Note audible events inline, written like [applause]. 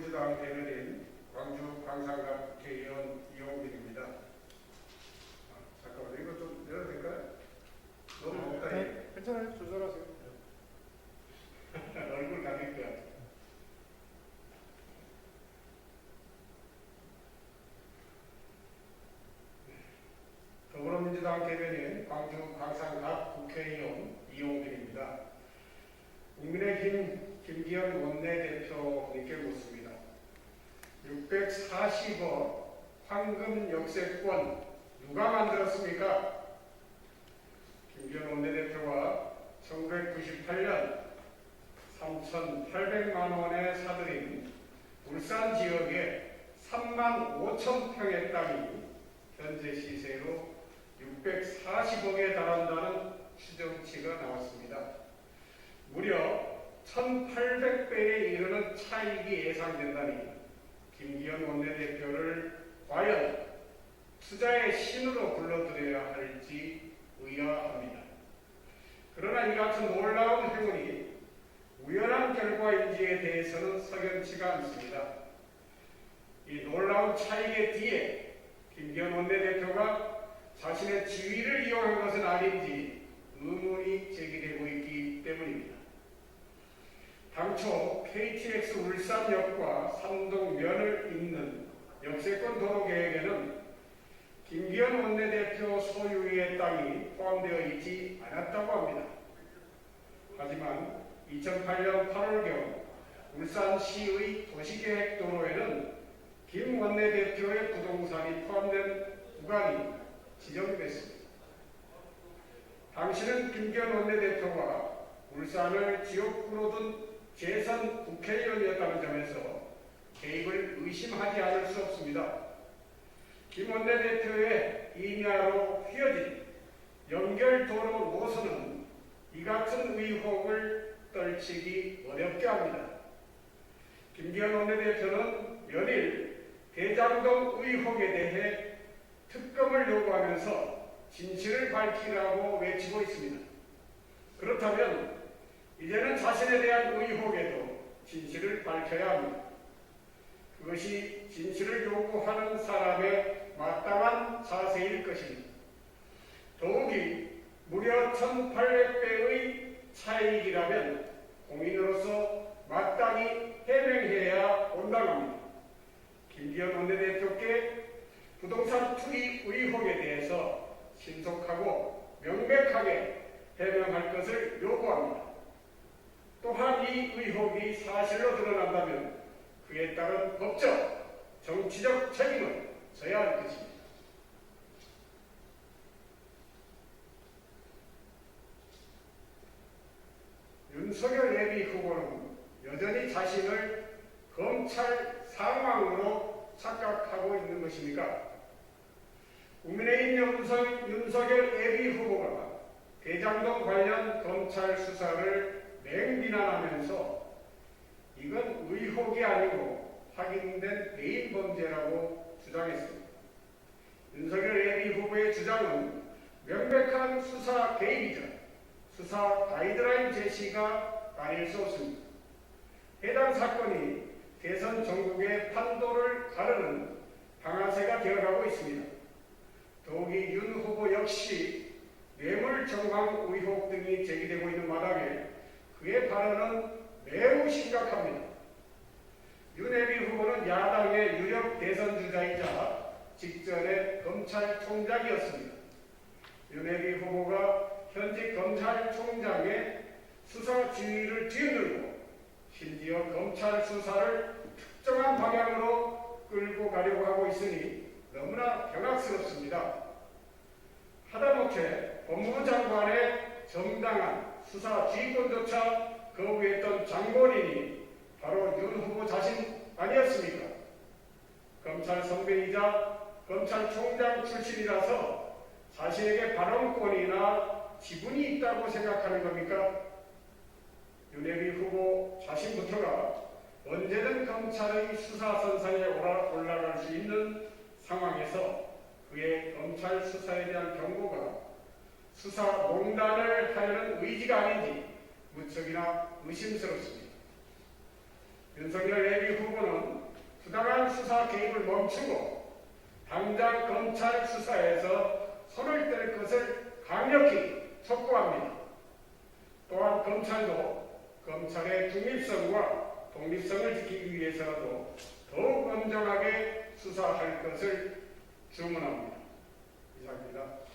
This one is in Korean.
민주당 대변인 광주 광산갑 국회의원 이용민입니다. 아, 잠깐만 이거 좀 내려도 될까요? 너무 네, 없다 네, 괜찮아요. 조절하세요. [laughs] 얼굴 가릴 거야. 더불어민주당 대변인 광주 광산갑 국회의원 이용민입니다. 국민의힘 김기현 원내대표님께 묻습니다. 640억 황금 역세권 누가 만들었습니까? 김기현 원내대표가 1998년 3,800만 원에 사들인 울산 지역에 3만 5천 평의 땅이 현재 시세로 640억에 달한다는 추정치가 나왔습니다. 무려 1,800배에 이르는 차익이 예상된다니 김기현 원내대표를 과연 투자의 신으로 불러들여야 할지 의아합니다. 그러나 이 같은 놀라운 행운이 우연한 결과인지에 대해서는 석연치가 않습니다. 이 놀라운 차익의 뒤에 김기현 원내대표가 자신의 지위를 이용한 것은 아닌지 의문이 제기되고 있기 때문입니다. 당초 KTX 울산역과 삼동면을 잇는 역세권 도로 계획에는 김기현 원내대표 소유의 땅이 포함되어 있지 않았다고 합니다. 하지만 2008년 8월경 울산시의 도시계획도로에는 김 원내대표의 부동산이 포함된 구간이 지정됐습니다. 당시는 김기현 원내대표가 울산을 지역구로 둔 재선 국회의원이었다는 점에서 개입을 의심하지 않을 수 없습니다. 김 원내 대표의 임야로 휘어진 연결도로 노선은 이 같은 의혹을 떨치기 어렵게 합니다. 김기현 원내대표는 연일 대장동 의혹에 대해 특검을 요구하면서 진실을 밝히라고 외치고 있습니다. 그렇다면 이제는 자신에 대한 의혹에도 진실을 밝혀야 합니다. 그것이 진실을 요구하는 사람의 마땅한 자세일 것입니다. 더욱이 무려 1800배의 차익이라면 공인으로서 마땅히 해명해야 온당합니다. 김기현 원내대표께 부동산 투기 의혹에 대해서 신속하고 명백하게 해명할 것을 요구합니다. 또한 이 의혹이 사실로 드러난다면 그에 따른 법적, 정치적 책임을 져야 할 것입니다. 윤석열 예비 후보는 여전히 자신을 검찰 상황으로 착각하고 있는 것입니까? 국민의힘 윤석, 윤석열 예비 후보가 대장동 관련 검찰 수사를 맹비난하면서 이건 의혹이 아니고 확인된 대인 범죄라고 주장했습니다. 윤석열 예비 후보의 주장은 명백한 수사 개입이자 수사 가이드라인 제시가 아닐 수 없습니다. 해당 사건이 대선 전국의 판도를 가르는 방아쇠가 되어가고 있습니다. 더욱이 윤 후보 역시 뇌물 정황 의혹 등이 제기되고 있는 마당에 그의 발언은 매우 심각합니다. 윤혜비 후보는 야당의 유력 대선 주자이자 직전에 검찰총장이었습니다. 윤혜비 후보가 현직 검찰총장의 수사 지휘를 뒤흔들고 심지어 검찰 수사를 특정한 방향으로 끌고 가려고 하고 있으니 너무나 경악스럽습니다. 하다못해 법무부 장관의 정당한 수사 지휘권조차 거부했던 장본인이 바로 윤 후보 자신 아니었습니까? 검찰 선배이자 검찰총장 출신이라서 자신에게 발언권이나 지분이 있다고 생각하는 겁니까? 윤혜비 후보 자신부터가 언제든 검찰의 수사선상에 올라갈 수 있는 상황에서 그의 검찰 수사에 대한 경고가 수사 농단을 하려는 의지가 아닌지 무척이나 의심스럽습니다. 윤석열 예비 후보는 부당한 수사 개입을 멈추고 당장 검찰 수사에서 손을 뗄 것을 강력히 촉구합니다. 또한 검찰도 검찰의 중립성과 독립성을 지키기 위해서라도 더욱 엄정하게 수사할 것을 주문합니다. 이상입니다.